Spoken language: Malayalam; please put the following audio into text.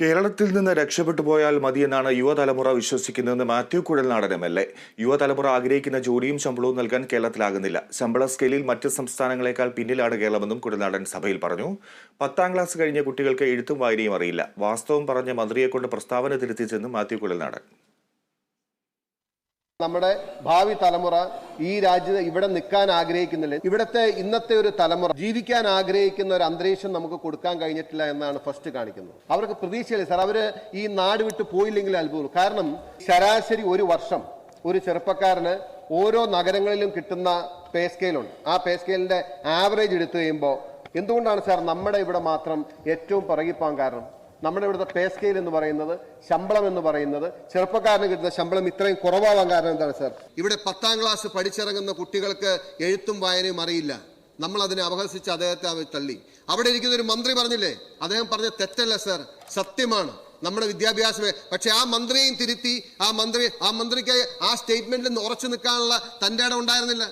കേരളത്തിൽ നിന്ന് രക്ഷപ്പെട്ടു പോയാൽ മതിയെന്നാണ് യുവതലമുറ വിശ്വസിക്കുന്നതെന്ന് Mathew Kuzhalnadan M L A. യുവതലമുറ ആഗ്രഹിക്കുന്ന ജോലിയും ശമ്പളവും നൽകാൻ കേരളത്തിലാകുന്നില്ല. ശമ്പള സ്കെയിലിൽ മറ്റ് സംസ്ഥാനങ്ങളെക്കാൾ പിന്നിലാണ് കേരളമെന്നും കുഴൽനാടൻ സഭയിൽ പറഞ്ഞു. പത്താം ക്ലാസ് കഴിഞ്ഞ കുട്ടികൾക്ക് എഴുത്തും വായനയും അറിയില്ല. വാസ്തവം പറഞ്ഞ മന്ത്രിയെക്കൊണ്ട് പ്രസ്താവന തിരുത്തിച്ചെന്നും മാത്യു കുഴൽനാടൻ. നമ്മുടെ ഭാവി തലമുറ ഈ രാജ്യത്ത് ഇവിടെ നിൽക്കാൻ ആഗ്രഹിക്കുന്നില്ല. ഇവിടുത്തെ ഇന്നത്തെ ഒരു തലമുറ ജീവിക്കാൻ ആഗ്രഹിക്കുന്ന ഒരു അന്തരീക്ഷം നമുക്ക് കൊടുക്കാൻ കഴിഞ്ഞിട്ടില്ല എന്നാണ് ഫസ്റ്റ് കാണിക്കുന്നത്. അവർക്ക് പ്രതീക്ഷയില്ല. സാർ അവർ ഈ നാട് വിട്ട് പോയില്ലെങ്കിൽ അത്ഭുതം കാരണം ശരാശരി ഒരു വർഷം ഒരു ചെറുപ്പക്കാരന് ഓരോ നഗരങ്ങളിലും കിട്ടുന്ന പേ സ്കെയിലുണ്ട് ആ പേ സ്കെയിലിന്റെ ആവറേജ് എടുത്തു കഴിയുമ്പോൾ എന്തുകൊണ്ടാണ് സാർ നമ്മുടെ ഇവിടെ മാത്രം ഏറ്റവും പിറകിപ്പോകാൻ കാരണം? നമ്മുടെ ഇവിടുത്തെ പേ സ്കെയിൽ എന്ന് പറയുന്നത് ശമ്പളം എന്ന് പറയുന്നത്. ചെറുപ്പക്കാരന് കിട്ടുന്ന ശമ്പളം ഇത്രയും കുറവാവാൻ കാരണം എന്താണ് സാർ ഇവിടെ പത്താം ക്ലാസ് പഠിച്ചിറങ്ങുന്ന കുട്ടികൾക്ക് എഴുത്തും വായനയും അറിയില്ല. നമ്മൾ അതിനെ അപഹസിച്ച് അദ്ദേഹത്തെ അവർ തള്ളി. അവിടെ ഇരിക്കുന്ന ഒരു മന്ത്രി പറഞ്ഞില്ലേ? അദ്ദേഹം പറഞ്ഞ തെറ്റല്ല സർ സത്യമാണ്. നമ്മുടെ വിദ്യാഭ്യാസമേ. പക്ഷെ ആ മന്ത്രിയെയും തിരുത്തി ആ മന്ത്രി ആ മന്ത്രിക്ക് ആ സ്റ്റേറ്റ്മെന്റിൽ നിന്ന് ഉറച്ചു നിൽക്കാനുള്ള തന്റെ ഇടം ഉണ്ടായിരുന്നില്ല.